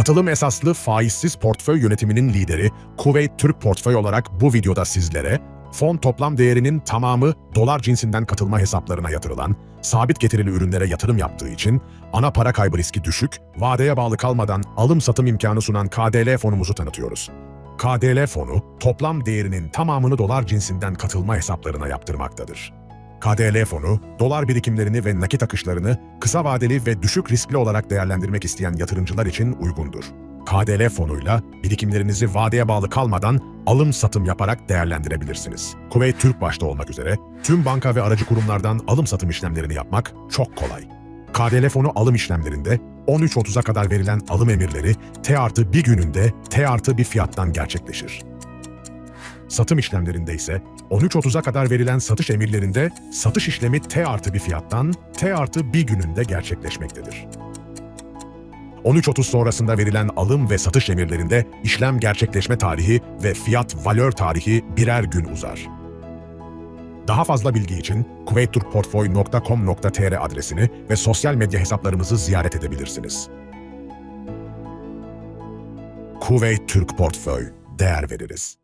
Katılım esaslı faizsiz portföy yönetiminin lideri Kuveyt Türk Portföy olarak bu videoda sizlere fon toplam değerinin tamamı dolar cinsinden katılma hesaplarına yatırılan, sabit getirili ürünlere yatırım yaptığı için ana para kaybı riski düşük, vadeye bağlı kalmadan alım satım imkanı sunan KDL fonumuzu tanıtıyoruz. KDL fonu toplam değerinin tamamını dolar cinsinden katılma hesaplarına yaptırmaktadır. KDL fonu, dolar birikimlerini ve nakit akışlarını kısa vadeli ve düşük riskli olarak değerlendirmek isteyen yatırımcılar için uygundur. KDL fonuyla birikimlerinizi vadeye bağlı kalmadan alım satım yaparak değerlendirebilirsiniz. Kuveyt Türk başta olmak üzere tüm banka ve aracı kurumlardan alım satım işlemlerini yapmak çok kolay. KDL fonu alım işlemlerinde 13.30'a kadar verilen alım emirleri T artı bir gününde T artı bir fiyattan gerçekleşir. Satım işlemlerinde ise 13.30'a kadar verilen satış emirlerinde satış işlemi T artı bir fiyattan T artı bir gününde gerçekleşmektedir. 13.30 sonrasında verilen alım ve satış emirlerinde işlem gerçekleşme tarihi ve fiyat valör tarihi birer gün uzar. Daha fazla bilgi için kuveytturkportföy.com.tr adresini ve sosyal medya hesaplarımızı ziyaret edebilirsiniz. Kuveyt Türk Portföy, değer veririz.